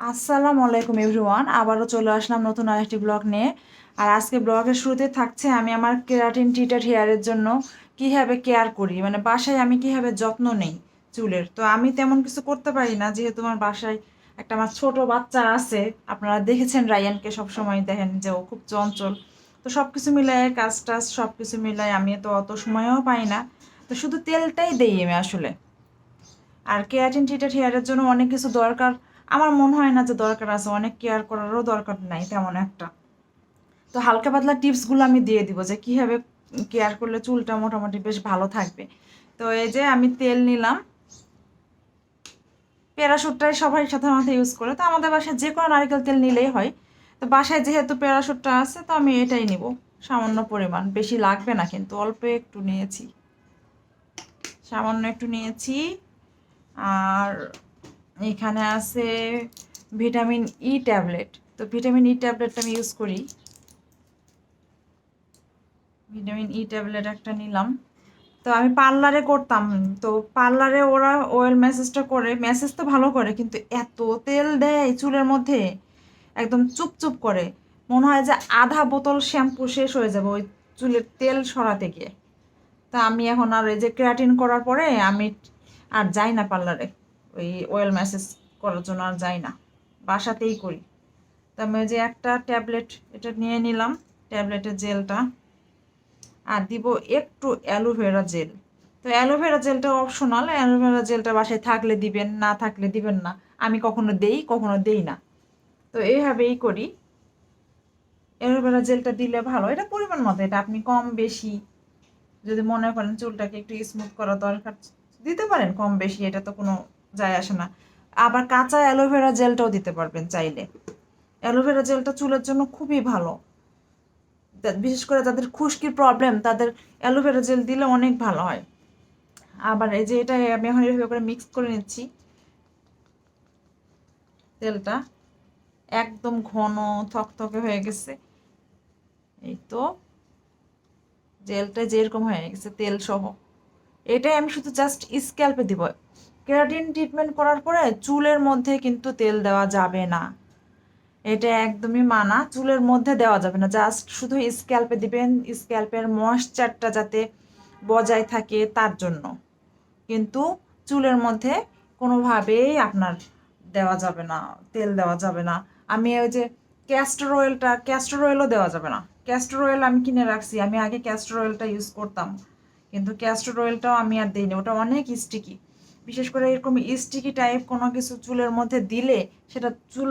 আসসালামু আলাইকুম এভরিওয়ান, আবারও চলে আসলাম নতুন আরেকটি ব্লগ নিয়ে। আর আজকে ব্লগের শুরুতে থাকছে আমি আমার কেরাটিন ট্রিটেড হেয়ারের জন্য কীভাবে কেয়ার করি মানে বাসায় আমি কীভাবে যত্ন নেই চুলের। তো আমি তেমন কিছু করতে পারি না, যেহেতু আমার বাসায় একটা আমার ছোট বাচ্চা আছে, আপনারা দেখেছেন রায়ানকে সবসময়, দেখেন যে ও খুব চঞ্চল। তো সব কিছু মিলায়, কাজ টাজ সব কিছু মিলায় আমি তো অত সময়ও পাই না। তো শুধু তেলটাই দেই আমি আসলে। আর কেরাটিন ট্রিটেড হেয়ারের জন্য অনেক কিছু দরকার আমার মনে হয় না যে দরকার আছে, অনেক কেয়ার করারও দরকার নাই তেমন একটা। তো হালকা পাতলা টিপসগুলো আমি দিয়ে দিব যে কীভাবে কেয়ার করলে চুলটা মোটামুটি বেশ ভালো থাকবে। তো এই যে আমি তেল নিলাম। প্যারাশুটটাই সবাই সাধারণত ইউজ করে। তো আমাদের বাসায় যে কোনো নারকেল তেল নিলেই হয়। তো বাসায় যেহেতু প্যারাশুটটা আছে, তো আমি এটাই নিব। সামান্য পরিমাণ, বেশি লাগবে না কিন্তু, অল্প একটু নিয়েছি। সামান্য একটু নিয়েছি। আর এখানে আছে ভিটামিন ই ট্যাবলেট। তো ভিটামিন ই ট্যাবলেটটা আমি ইউজ করি। ভিটামিন ই ট্যাবলেট একটা নিলাম। তো আমি পার্লারে করতাম। তো পার্লারে ওরা অয়েল ম্যাসেজটা করে। ম্যাসেজ তো ভালো করে, কিন্তু এত তেল দেয় চুলের মধ্যে। একদম চুপচুপ করে। মনে হয় যে আধা বোতল শ্যাম্পু শেষ হয়ে যাবে ওই চুলের তেল সরাতে গিয়ে। তা আমি এখন আর এই যে ক্রাটিন করার পরে আমি আর যাই না পার্লারে। ওই অয়েল ম্যাসেজ করার জন্য আর যাই না। বাসাতেই করি। তো আমি ওই যে একটা ট্যাবলেট এটা নিয়ে নিলাম ট্যাবলেটের জেলটা আর দিব একটু অ্যালোভেরা জেল তো অ্যালোভেরা জেলটা অপশনাল অ্যালোভেরা জেলটা বাসায় থাকলে দিবেন, না থাকলে দিবেন না। আমি কখনো দেই কখনো দেই না। তো এইভাবেই করি। অ্যালোভেরা জেলটা দিলে ভালো। এটা পরিমাণ মতো, এটা আপনি কম বেশি যদি মনে করেন চুলটাকে একটু স্মুথ করা দরকার, দিতে পারেন কম বেশি, এটা তো কোনো যায় আসে না। আবার কাঁচা অ্যালোভেরা জেলটাও দিতে পারবেন চাইলে। অ্যালোভেরা জেলটা চুলের জন্য খুবই ভালো। বিশেষ করে যাদের খুশকির প্রবলেম তাদের অ্যালোভেরা জেল দিলে অনেক ভালো হয়। আবার এই যে এটা আমি এখন করে মিক্স করে নিচ্ছি। তেলটা একদম ঘন থকথকে হয়ে গেছে। এই তো জেলটা যেরকম হয়ে গেছে, তেল সহ। এটাই আমি শুধু জাস্ট স্ক্যাল্পে দিব। কেরাটিন ট্রিটমেন্ট করার পরে চুলের মধ্যে কিন্তু তেল দেওয়া যাবে না। এটা একদমই মানা, চুলের মধ্যে দেওয়া যাবে না। জাস্ট শুধু স্ক্যাল্পে দিবেন স্ক্যাল্পের ময়েশ্চারটা যাতে বজায় থাকে তার জন্য। কিন্তু চুলের মধ্যে কোনোভাবেই আপনার দেওয়া যাবে না, তেল দেওয়া যাবে না। আমি ওই যে ক্যাস্টর অয়েলটা ক্যাস্টর অয়েলও দেওয়া যাবে না। ক্যাস্টর অয়েল আমি কিনে রাখছি, আমি আগে ক্যাস্টর অয়েলটা ইউজ করতাম। কিন্তু ক্যাস্টর অয়েলটাও আমি আর দিইনি, ওটা অনেক স্টিকি বিশেষ করে এরকম স্টিকি টাইপ কোনো কিছু চুলের মধ্যে দিলে সেটা চুল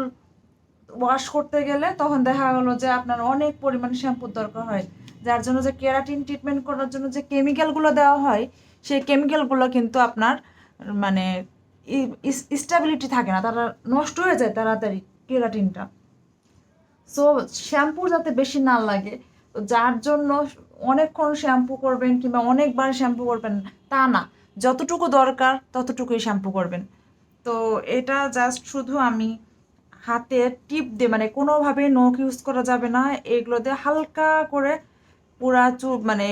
ওয়াশ করতে গেলে তখন দেখা গেলো যে আপনার অনেক পরিমাণ শ্যাম্পুর দরকার হয়। যার জন্য যে কেরাটিন ট্রিটমেন্ট করার জন্য যে কেমিক্যালগুলো দেওয়া হয়, সেই কেমিক্যালগুলো কিন্তু আপনার মানে স্টেবিলিটি থাকে না, তারা নষ্ট হয়ে যায় তাড়াতাড়ি কেরাটিনটা সো শ্যাম্পু যাতে বেশি না লাগে, যার জন্য অনেকক্ষণ শ্যাম্পু করবেন কিংবা অনেকবার শ্যাম্পু করবেন তা না। যতটুকু দরকার, ততটুকুই শ্যাম্পু করবেন। তো এটা জাস্ট শুধু আমি হাতে টিপ দিয়ে মানে কোনোভাবে নখ ইউজ করা যাবে না। এগুলো দিয়ে হালকা করে পুরা চুল মানে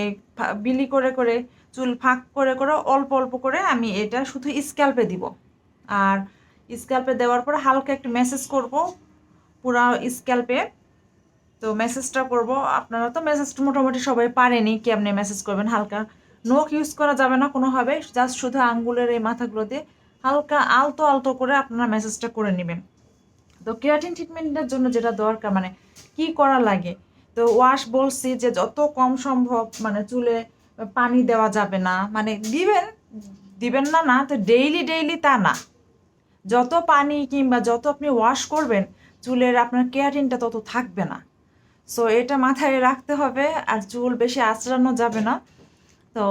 বিলি করে করে চুল ফাঁক করে করে অল্প অল্প করে আমি এটা শুধু স্ক্যাল্পে দিব। আর স্ক্যাল্পে দেওয়ার পর হালকা একটু মেসেজ করব পুরা স্ক্যাল্পে তো মেসেজটা করব। আপনারা তো মেসেজটা মোটামুটি সবাই পারেনি কেমনে মেসেজ করবেন হালকা নখ ইউজ করা যাবে না, কোনোভাবে। জাস্ট শুধু আঙ্গুলের এই মাথাগুলো দিয়ে হালকা আলতো আলতো করে আপনারা মেসেজটা করে নেবেন। তো কেরাটিন ট্রিটমেন্টের জন্য যেটা দরকার মানে কি করা লাগে? তো ওয়াশ বলছি যে যত কম সম্ভব মানে চুলে পানি দেওয়া যাবে না। মানে দিবেন দিবেন না না, তো ডেইলি ডেইলি তা না। যত পানি কিংবা যত আপনি ওয়াশ করবেন, চুলের আপনার কেরাটিনটা তত থাকবে না। সো এটা মাথায় রাখতে হবে, আর চুল বেশি আঁচড়ানো যাবে না। তো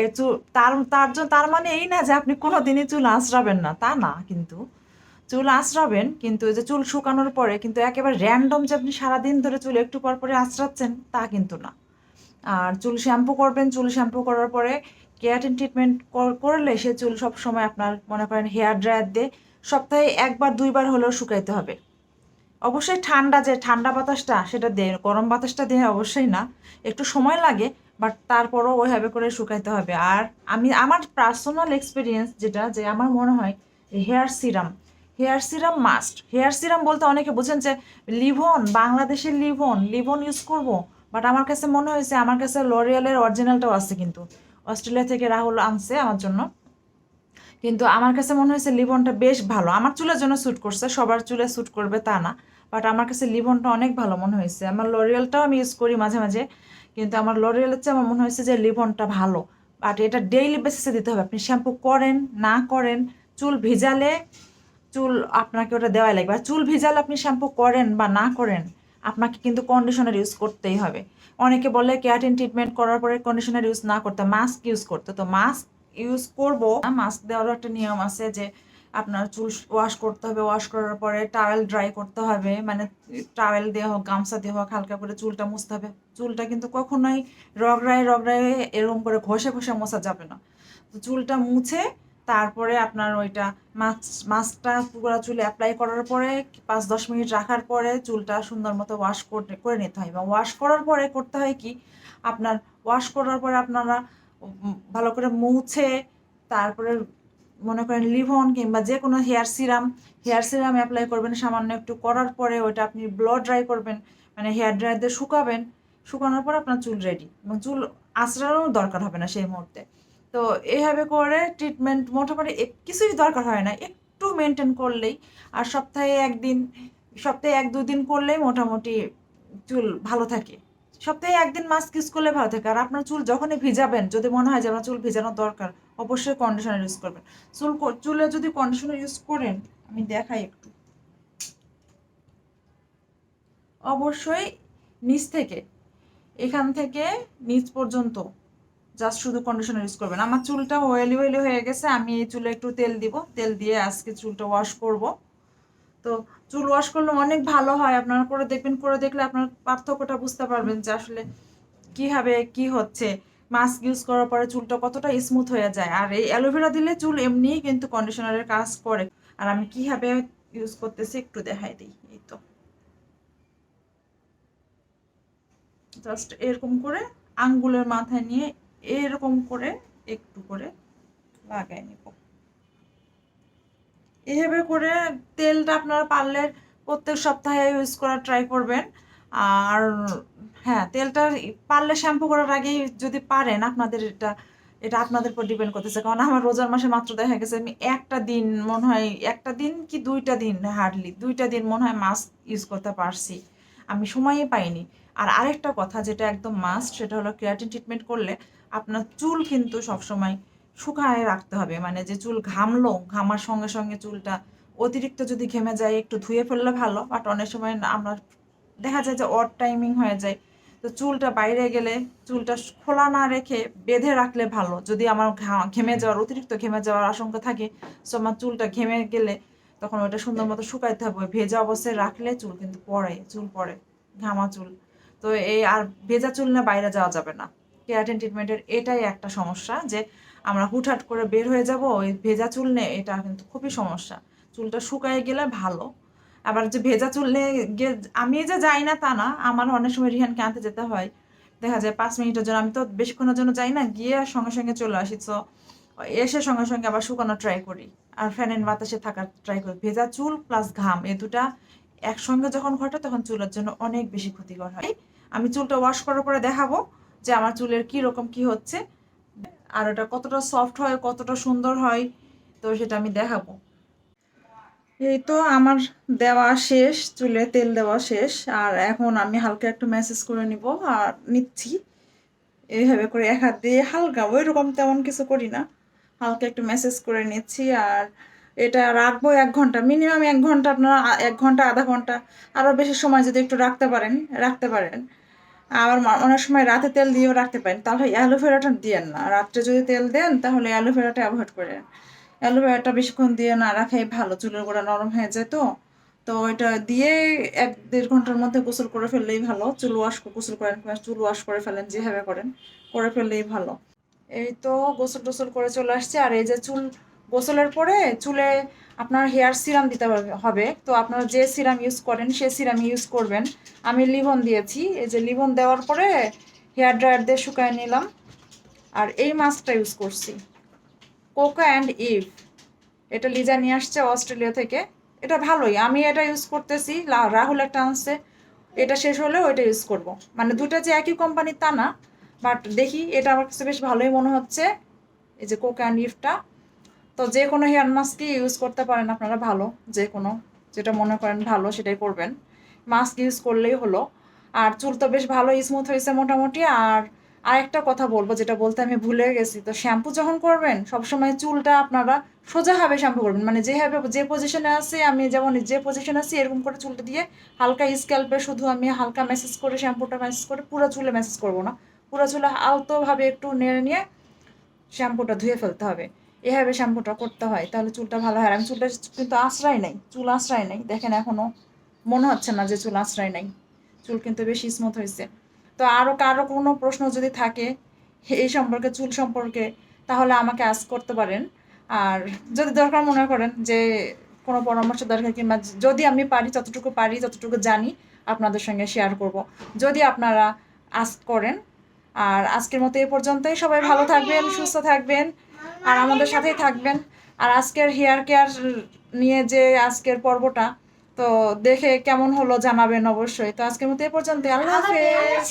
এ চুল তার তার জন্য তার মানে এই না যে আপনি কোনো দিনই চুল আঁচড়াবেন না, তা না কিন্তু। চুল আঁচড়াবেন, কিন্তু এই যে চুল শুকানোর পরে কিন্তু একেবারে র্যান্ডম যে আপনি সারাদিন ধরে চুল একটু পর পরে আঁচড়াচ্ছেন, তা কিন্তু না। আর চুল শ্যাম্পু করবেন, চুল শ্যাম্পু করার পরে কেরাটিন ট্রিটমেন্ট করলে সে চুল সব সময় আপনার মনে করেন হেয়ার ড্রায়ার দিয়ে সপ্তাহে একবার, দুইবার হলেও শুকাইতে হবে। অবশ্যই ঠান্ডা যে, ঠান্ডা বাতাসটা সেটা দিয়ে গরম বাতাসটা দিয়ে অবশ্যই না। একটু সময় লাগে বাট তারপরও ওইভাবে করে শুকাইতে হবে। আর আমি, আমার পার্সোনাল এক্সপিরিয়েন্স যেটা, যে আমার মনে হয় hair serum hair serum must hair serum বলতে অনেকে বুঝেন যে লিভন, বাংলাদেশের লিভন লিভন ইউজ করব। বাট আমার কাছে মনে হয়েছে আমার কাছে লরিয়ালের অরিজিনালটাও আছে কিন্তু। অস্ট্রেলিয়া থেকে রাহুল আনছে আমার জন্য। কিন্তু আমার কাছে মনে হয়েছে লিভনটা বেশ ভালো। আমার চুলের জন্য স্যুট করছে, সবার চুলে স্যুট করবে তা না। বাট আমার কাছে লিভনটা অনেক ভালো মনে হয়েছে। আমার লরিয়ালটাও আমি ইউজ করি মাঝে মাঝে। কিন্তু আমার লরিয়ালের চেয়ে আমার মনে হয়েছে যে লিভনটা ভালো। বাট এটা ডেইলি বেসিসে দিতে হবে। আপনি শ্যাম্পু করেন, না করেন, চুল ভিজালে চুল আপনাকে ওটা দেওয়াই লাগবে। আর চুল ভিজালে আপনি শ্যাম্পু করেন বা না করেন, আপনাকে কিন্তু কন্ডিশনার ইউজ করতেই হবে। অনেকে বলে ক্যারাটিন ট্রিটমেন্ট করার পরে কন্ডিশনার ইউজ না করতে মাস্ক ইউজ করতে। তো মাস্ক ইউজ করব মাস্ক দেওয়ারও একটা নিয়ম আছে যে আপনার চুল ওয়াশ করতে হবে ওয়াশ করার পরে টাওয়েল ড্রাই করতে হবে মানে টাওয়েল দিয়ে হোক, গামছা দিয়ে হোক, হালকা করে চুলটা মুছতে হবে। চুলটা কিন্তু কখনোই রগড়ায় রগড়ায় এরকম করে ঘষে ঘষে মোছা যাবে না। তো চুলটা মুছে তারপরে আপনার ওইটা মাছ মাছটা পুরো চুলে অ্যাপ্লাই করার পরে পাঁচ দশ মিনিট রাখার পরে চুলটা সুন্দর মতো ওয়াশ করে করে নিতে হয়। এবং ওয়াশ করার পরে করতে হয় কি? আপনার ওয়াশ করার পরে আপনারা ভালো করে মুছে, তারপরে মনে করেন লিভন কিংবা যে কোনো hair serum hair serum apply করবেন, সামান্য একটু করার পরে ওইটা আপনি ব্লো ড্রাই করবেন মানে হেয়ার ড্রায়ার দিয়ে শুকাবেন, শুকানোর পর আপনার চুল রেডি এবং চুল আঁচড়ানোর দরকার হবে না সেই মুহূর্তে। তো এইভাবে করে ট্রিটমেন্ট মোটামুটি কিছুই দরকার হয় না, একটু মেনটেন করলেই আর সপ্তাহে একদিন, সপ্তাহে এক দুদিন করলেই মোটামুটি চুল ভালো থাকে। সপ্তাহে একদিন মাস্ক ইউজ করলে ভালো থাকে আর আপনার চুল যখনই ভিজাবেন, যদি মনে হয় যে আপনার চুল ভিজানোর দরকার অবশ্যই কন্ডিশনার ইউজ করবেন। চুল চুলে যদি কন্ডিশনার ইউজ করেন, আমি দেখাই একটু। অবশ্যই নিচ থেকে, এখান থেকে নিচ পর্যন্ত জাস্ট শুধু কন্ডিশনার ইউজ করবেন। আমার চুলটা ওয়েলি ওয়েলি হয়ে গেছে, আমি এই চুলে একটু তেল দিব। তেল দিয়ে আজকে চুলটা ওয়াশ করব। তো চুল ওয়াশ করলে অনেক ভালো হয়। আপনারা করে দেখবেন, করে দেখলে আপনার পার্থক্যটা বুঝতে পারবেন যে আসলে কীভাবে কি হচ্ছে। মাস্ক ইউজ করার পরে চুলটা কতটা স্মুথ হয়ে যায়। আর এই অ্যালোভেরা দিলে চুল এমনিই কিন্তু কন্ডিশনারের কাজ করে। আর আমি কীভাবে ইউজ করতেছি একটু দেখাই দিই, এই তো। জাস্ট এরকম করে আঙ্গুলের মাথায় নিয়ে এরকম করে একটু করে লাগাই নিব। এভাবে করে তেলটা আপনারা পারলে প্রত্যেক সপ্তাহে ইউজ করার ট্রাই করবেন। আর হ্যাঁ তেলটা পারলে শ্যাম্পু করার আগেই যদি পারেন, আপনাদের এটা এটা আপনাদের উপর ডিপেন্ড করতেছে। কারণ আমার রোজার মাসে মাত্র দেখা গেছে আমি একটা দিন মনে হয়, একটা দিন কি দুইটা দিন হার্ডলি দুইটা দিন মনে হয় মাস্ক ইউজ করতে পারছি। আমি সময়ই পাইনি। আর আরেকটা কথা যেটা একদম মাস্ট সেটা হলো কেরাটিন ট্রিটমেন্ট করলে আপনার চুল কিন্তু সবসময় শুকায় রাখতে হবে। মানে যে চুল ঘামলো, ঘামার সঙ্গে সঙ্গে চুলটা অতিরিক্ত যদি ঘেমে যায়, একটু ধুয়ে ফেললে ভালো। বাট অনেক সময় আমরা দেখা যায় যে অড টাইমিং হয়ে যায়। তো চুলটা বাইরে গেলে চুলটা খোলা না রেখে বেঁধে রাখলে ভালো। যদি আমার ঘেমে যাওয়ার, অতিরিক্ত ঘেমে যাওয়ার আশঙ্কা থাকে সো আমার চুলটা ঘেমে গেলে তখন ওটা সুন্দর মতো শুকাইতে হবে। ভেজা অবস্থায় রাখলে চুল কিন্তু পড়ে, চুল পড়ে, ঘামা চুল। তো এই আর ভেজা চুল না বাইরে যাওয়া যাবে না। কেরাটিন ট্রিটমেন্টের এটাই একটা সমস্যা যে আমরা হুটহাট করে বের হয়ে যাব, ওই ভেজা চুল নিয়ে এটা কিন্তু খুবই সমস্যা। চুলটা শুকায় গেলে ভালো। আবার যে ভেজা চুল নিয়ে গিয়ে আমি যে যাই না তা না, আমার অনেক সময় রিহানকে আনতে যেতে হয়। দেখা যায় পাঁচ মিনিটের জন্য, আমি তো বেশিক্ষণের জন্য যাই না, গিয়ে সঙ্গে সঙ্গে চলে আসি। তো এসে সঙ্গে সঙ্গে আবার শুকানো ট্রাই করি। আর ফ্যানের বাতাসে থাকার ট্রাই করি। ভেজা চুল প্লাস ঘাম, এ দুটা একসঙ্গে যখন ঘটে, তখন চুলের জন্য অনেক বেশি ক্ষতিকর হয়। আমি চুলটা ওয়াশ করার পরে দেখাবো যে আমার চুলের কি রকম কি হচ্ছে। আর ওটা কতটা সফট হয়, কতটা সুন্দর হয়, তো সেটা আমি দেখাবো। এই তো আমার দেওয়া শেষ, চুলে তেল দেওয়া শেষ, আর এখন আমি হালকা একটু ম্যাসেজ করে নিব আর নিচ্ছি। এইভাবে করে এক হাত দিয়ে হালকা ওই রকম তেমন কিছু করি না। হালকা একটু মেসেজ করে নিচ্ছি আর এটা রাখব এক ঘণ্টা। মিনিমাম এক ঘণ্টা আপনারা, এক ঘণ্টা, আধা ঘণ্টা, আরও বেশি সময় যদি একটু রাখতে পারেন রাখতে পারেন। আবার অনেক সময় রাতে তেল দিয়েও রাখতে পারেন। তাহলে অ্যালোভেরাটা দিয়েন না। রাত্রে যদি তেল দেন, তাহলে অ্যালোভেরাটা অ্যাভয়েড করেন। অ্যালোভেরাটা বেশিক্ষণ দিয়ে না রাখাই ভালো, চুলের গোড়া নরম হয়ে যায় তো। তো এটা দিয়ে এক দেড় ঘণ্টার মধ্যে গোসল করে ফেললেই ভালো। চুল ওয়াশ গোসল করেন চুল ওয়াশ করে ফেলেন, যেভাবে করেন, করে ফেললেই ভালো। এই তো গোসল টোসল করে চলে আসছে। আর এই যে চুল গোসলের পরে চুলে আপনার হেয়ার সিরাম দিতে হবে- তো আপনারা যে সিরাম ইউজ করেন, সে সিরাম ইউজ করবেন। আমি লিভন দিয়েছি। এই যে লিভন দেওয়ার পরে হেয়ার ড্রায়ার দিয়ে শুকায় নিলাম। আর এই মাস্কটা ইউজ করছি। কোকো অ্যান্ড ইভ এটা লিজা নিয়ে আসছে অস্ট্রেলিয়া থেকে। এটা ভালোই। আমি এটা ইউজ করতেছি। রাহুল একটা আনছে। এটা শেষ হলেও এটা ইউজ করব। মানে দুটো যে একই কোম্পানির তা না। বাট দেখি, এটা আমার কাছে বেশ ভালোই মনে হচ্ছে। এই যে কোক অ্যান্ড ইফটা তো যে কোনো হেয়ার মাস্কই ইউজ করতে পারেন আপনারা ভালো। যে কোনো, যেটা মনে করেন ভালো, সেটাই করবেন। মাস্ক ইউজ করলেই হলো। আর চুল তো বেশ ভালো স্মুথ হয়েছে মোটামুটি। আর আরেকটা কথা বলব, যেটা বলতে আমি ভুলে গেছি। তো শ্যাম্পু যখন করবেন, সবসময় চুলটা আপনারা সোজাভাবে শ্যাম্পু করবেন। মানে যেভাবে যে পজিশনে আছে, আমি যেমন যে পজিশনে আছি, এরকম করে চুলটা দিয়ে হালকা স্ক্যাল্পে শুধু আমি হালকা ম্যাসেজ করে, শ্যাম্পুটা ম্যাসেজ করে, পুরো চুলে ম্যাসেজ করব না। পুরো চুলে আলতোভাবে একটু নেড়ে নিয়ে শ্যাম্পুটা ধুয়ে ফেলতে হবে। এভাবে শ্যাম্পুটা করতে হয়, তাহলে চুলটা ভালো হয়। আর আমি চুলটা কিন্তু আশ্রয় নেই, চুল আশ্রয় নেই। দেখেন এখনও মনে হচ্ছে না যে চুল আশ্রয় নেই। চুল কিন্তু বেশি স্মুথ হয়েছে। তো আরও কারও কোনো প্রশ্ন যদি থাকে এই সম্পর্কে, চুল সম্পর্কে, তাহলে আমাকে আজ করতে পারেন। আর যদি দরকার মনে করেন যে কোনো পরামর্শ দরকার কিংবা যদি আমি পারি, যতটুকু পারি, যতটুকু জানি, আপনাদের সঙ্গে শেয়ার করব। যদি আপনারা আজ করেন, আর আজকের মতো এ পর্যন্তই। সবাই ভালো থাকবেন, সুস্থ থাকবেন, আর আমাদের সাথেই থাকবেন। আর আজকের হেয়ার কেয়ার নিয়ে যে আজকের পর্বটা তো দেখে কেমন হলো জানাবেন অবশ্যই। তো আজকের মতো এ পর্যন্ত আল্লাহ হাফেজ।